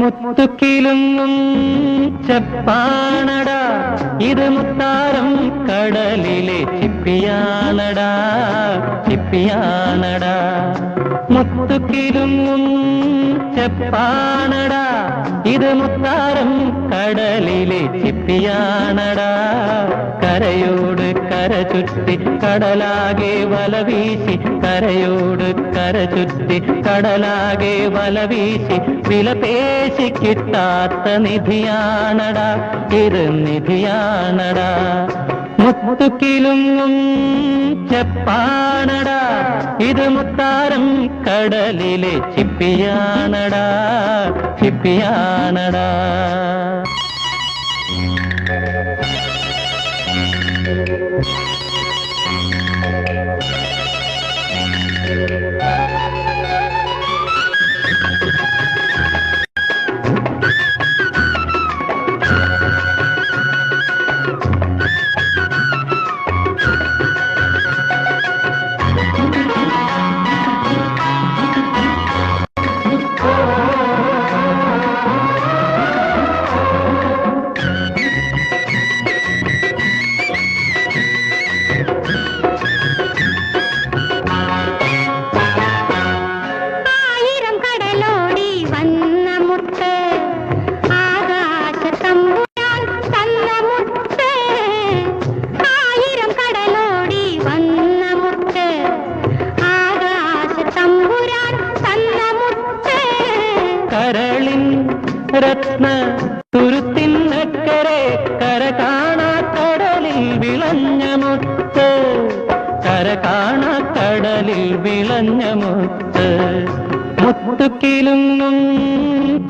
മുത്തുക്കിലുങ്ങും ചെപ്പാണടാ. ഇത് മുത്താരം കടലിലെ ചിപ്പിയാണടാ. ചിപ്പിയാണടാ. മുത്തുക്കിലുങ്ങും ചെപ്പാണടാ. ഇത് മുത്താരം കടലിലെ ചിപ്പിയാണടാ. കരയോട് കര ചുറ്റി കടലാകെ വല വീശി കരയോട് കര ചുറ്റി കടലാകെ വല വീശി വില പേശി കിട്ടാത്ത നിധിയാണടാ. ഇത് നിധിയാണടാ. മുത്തുക്കിലുങ്ങും ചെപ്പാണടാ. ഇത് മുത്താരം കടലിലെ ചിപ്പിയാണടാ. ചിപ്പിയാണടാ. ആയിരം Thank you. രത്ന തുരുത്തിനക്കരെ കര കാണാ കടലിൽ വിളഞ്ഞ മുത്ത്. കര കാണാ കടലിൽ വിളഞ്ഞ മുത്ത്. മുത്തുക്കിലുങ്ങും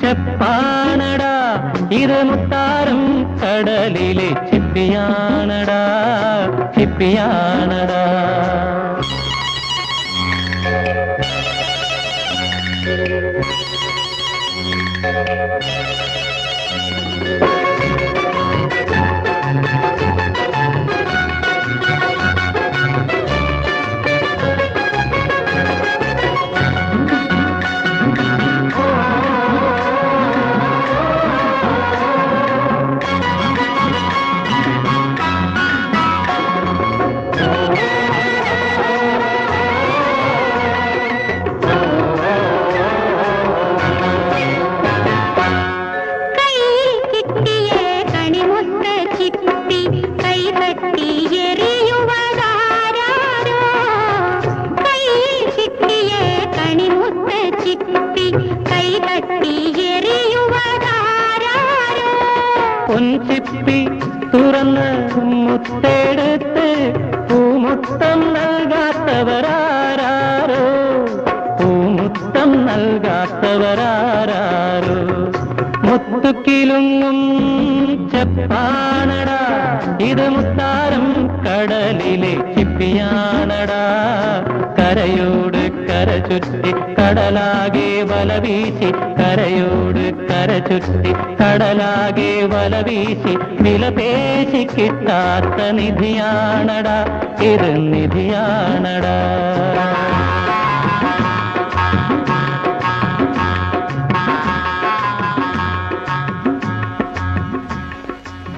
ചെപ്പാണടാ ഇത് മുത്താരം കടലിലെ ചിപ്പിയാണടാ ചിപ്പിയാണടാ കൈതട്ടി എറിയുവതാരോ കയ്യിൽ കിട്ടിയ കണിമുത്ത് ചിപ്പി കൈതട്ടി എറിയുവതാരോ പൊൻചിപ്പി തുറന്ന് മുത്തെടുത്ത് പൂമുത്തം നൽകാത്തവരാരോ പൂമുത്തം നൽകാത്തവരാരോ മുത്തുക്കിലുങ്ങും ചെപ്പാണടാ. ഇത് മുത്താരം കടലിലെ ചിപ്പിയാണടാ. കരയോട് കര ചുറ്റി കടലാകെ വല വീശി കരയോട് കര ചുറ്റി കടലാകെ വല വീശി വില പേശി കിട്ടാത്ത നിധിയാണടാ. ഇത് നിധിയാണടാ.